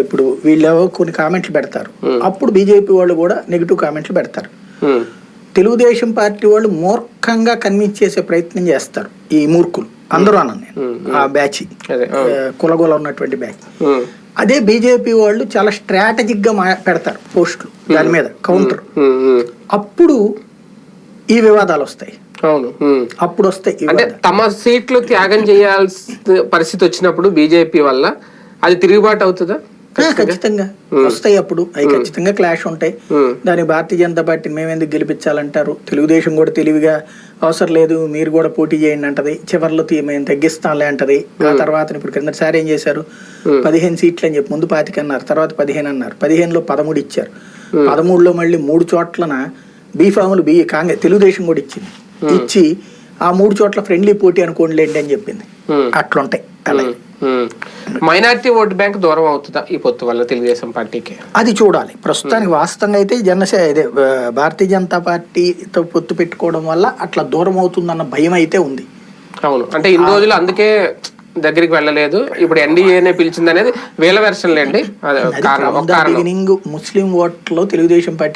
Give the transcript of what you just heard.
ఇప్పుడు వీళ్ళేవో కొన్ని కామెంట్లు పెడతారు. అప్పుడు బీజేపీ వాళ్ళు కూడా నెగిటివ్ కామెంట్లు పెడతారు. ఉమ్, తెలుగుదేశం పార్టీ వాళ్ళు మూర్ఖంగా కన్విన్స్ చేసే ప్రయత్నం చేస్తారు ఈ మూర్ఖులు. అందరూ అన్నాను నేను. ఆ బ్యాచ్. కులగొల ఉన్నటువంటి బ్యాచ్. అదే బీజేపీ వాళ్ళు చాలా స్ట్రాటజిక్గా పెడతారు పోస్టులు. దాని మీద కౌంటర్. అప్పుడు ఈ వివాదాలు వస్తాయి. అవును. అప్పుడు వస్తాయి అంటే. తమ సీట్లు త్యాగం చేయాల్సిన పరిస్థితి వచ్చినప్పుడు బీజేపీ వల్ల అది తిరుగుబాటు అవుతుందా? ఖచ్చితంగా? వస్తాయి అప్పుడు. అవి ఖచ్చితంగా క్లాష్ ఉంటాయి. దాని భారతీయ జనతా పార్టీని మేము ఎందుకు గెలిపించాలంటారు? తెలుగుదేశం కూడా తెలివిగా అవసరం లేదు మీరు కూడా పోటీ చేయండి అంటది. చివరిలో మేము తగ్గిస్తాంలే అంటది. ఆ తర్వాత ఇప్పుడు కిందసారి ఏం చేశారు? పదిహేను సీట్లు అని చెప్పి ముందు పాతిక అన్నారు తర్వాత పదిహేను అన్నారు. పదిహేనులో పదమూడు ఇచ్చారు. పదమూడులో మళ్ళీ మూడు చోట్లన బీఫాములు బి కాంగ్రెస్ తెలుగుదేశం కూడా ఇచ్చింది. ఇచ్చి ఆ మూడు చోట్ల ఫ్రెండ్లీ పోటీ అనుకోండిలేండి అని చెప్పింది. అట్లుంటాయి. అలా. ఉమ్. మైనారిటీ ఓట్ బ్యాంక్ దూరం అవుతుందా ఈ పొత్తు వల్ల తెలుగుదేశం పార్టీకి? అది చూడాలి. ప్రస్తుతానికి వాస్తవంగా అయితే జనసే ఇదే భారతీయ జనతా పార్టీతో పొత్తు పెట్టుకోవడం వల్ల అట్లా దూరం అవుతుందన్న భయం అయితే ఉంది. అవును. అంటే ఇన్ని రోజులు అందుకే దగ్గరికి వెళ్ళలేదు. ఇప్పుడు ఎన్డీఏనే పిలిచింది అనేది వేల వెర్షన్లేండి కారణం ముస్లిం ఓట్లో తెలుగుదేశం పార్టీ